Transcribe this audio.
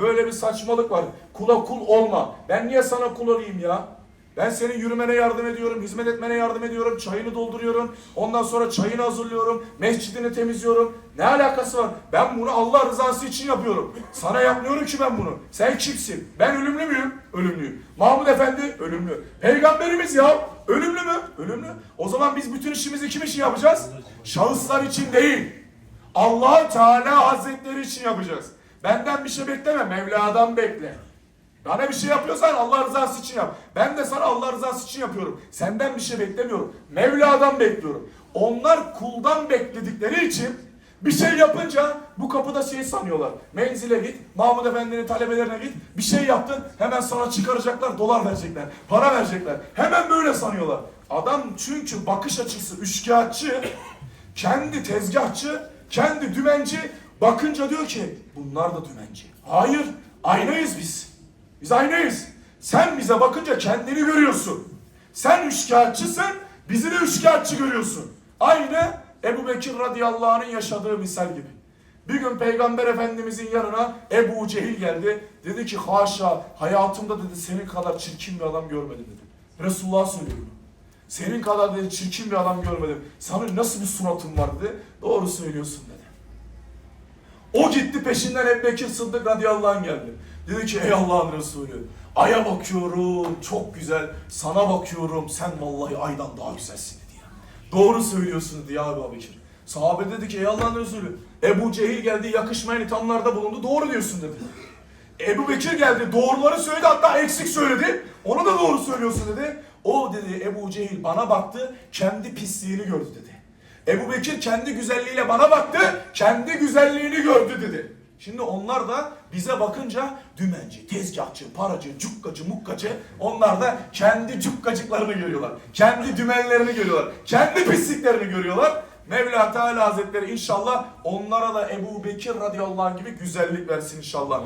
Böyle bir saçmalık var. Kula kul olma. Ben niye sana kul olayım ya? Ben senin yürümene yardım ediyorum, hizmet etmene yardım ediyorum, çayını dolduruyorum, ondan sonra çayını hazırlıyorum, mescidini temizliyorum. Ne alakası var? Ben bunu Allah rızası için yapıyorum. Sana yapmıyorum ki ben bunu. Sen kimsin? Ben ölümlü müyüm? Ölümlüyüm. Mahmud Efendi ölümlü. Peygamberimiz ya ölümlü mü? Ölümlü. O zaman biz bütün işimizi kim için yapacağız? Şahıslar için değil. allah Teala Hazretleri için yapacağız. Benden bir şey bekleme, Mevla'dan bekle. Bana bir şey yapıyorsan Allah rızası için yap. Ben de sana Allah rızası için yapıyorum. Senden bir şey beklemiyorum. Mevla'dan bekliyorum. Onlar kuldan bekledikleri için bir şey yapınca bu kapıda şey sanıyorlar. Menzile git, Mahmud Efendi'nin talebelerine git. Bir şey yaptın, hemen sana çıkaracaklar, dolar verecekler, para verecekler. Hemen böyle sanıyorlar. Adam çünkü bakış açısı üçkağıtçı, kendi tezgahçı, kendi dümenci bakınca diyor ki bunlar da dümenci. Hayır, aynayız biz. Biz aynayız. Sen bize bakınca kendini görüyorsun. Sen üçkağıtçısın, bizi de üçkağıtçı görüyorsun. Aynı Ebu Bekir radıyallahu anh'ın yaşadığı misal gibi. Bir gün Peygamber Efendimizin yanına Ebu Cehil geldi. Dedi ki haşa hayatımda dedi senin kadar çirkin bir adam görmedim dedi. Resulullah söylüyor. Senin kadar dedi çirkin bir adam görmedim. Sana nasıl bir suratın var dedi. Doğru söylüyorsun dedi. O gitti peşinden Ebu Bekir Sıddık radıyallahu anh geldi. Dedi ki ey Allah'ın Resulü aya bakıyorum çok güzel. Sana bakıyorum sen vallahi aydan daha güzelsin dedi ya. Doğru söylüyorsun dedi ya Ebu Bekir. Sahabe dedi ki ey Allah'ın Resulü Ebu Cehil geldi yakışmayan ithamlarda bulundu doğru diyorsun dedi. Ebu Bekir geldi doğruları söyledi hatta eksik söyledi. Onu da doğru söylüyorsun dedi. O dedi Ebu Cehil bana baktı kendi pisliğini gördü dedi. Ebu Bekir kendi güzelliğiyle bana baktı, kendi güzelliğini gördü dedi. Şimdi onlar da bize bakınca dümenci, tezgahçı, paracı, cukkacı, mukkacı onlar da kendi cukkacıklarını görüyorlar. Kendi dümenlerini görüyorlar. Kendi pisliklerini görüyorlar. Mevla Teala Hazretleri inşallah onlara da Ebu Bekir radıyallahu anh gibi güzellik versin inşallah.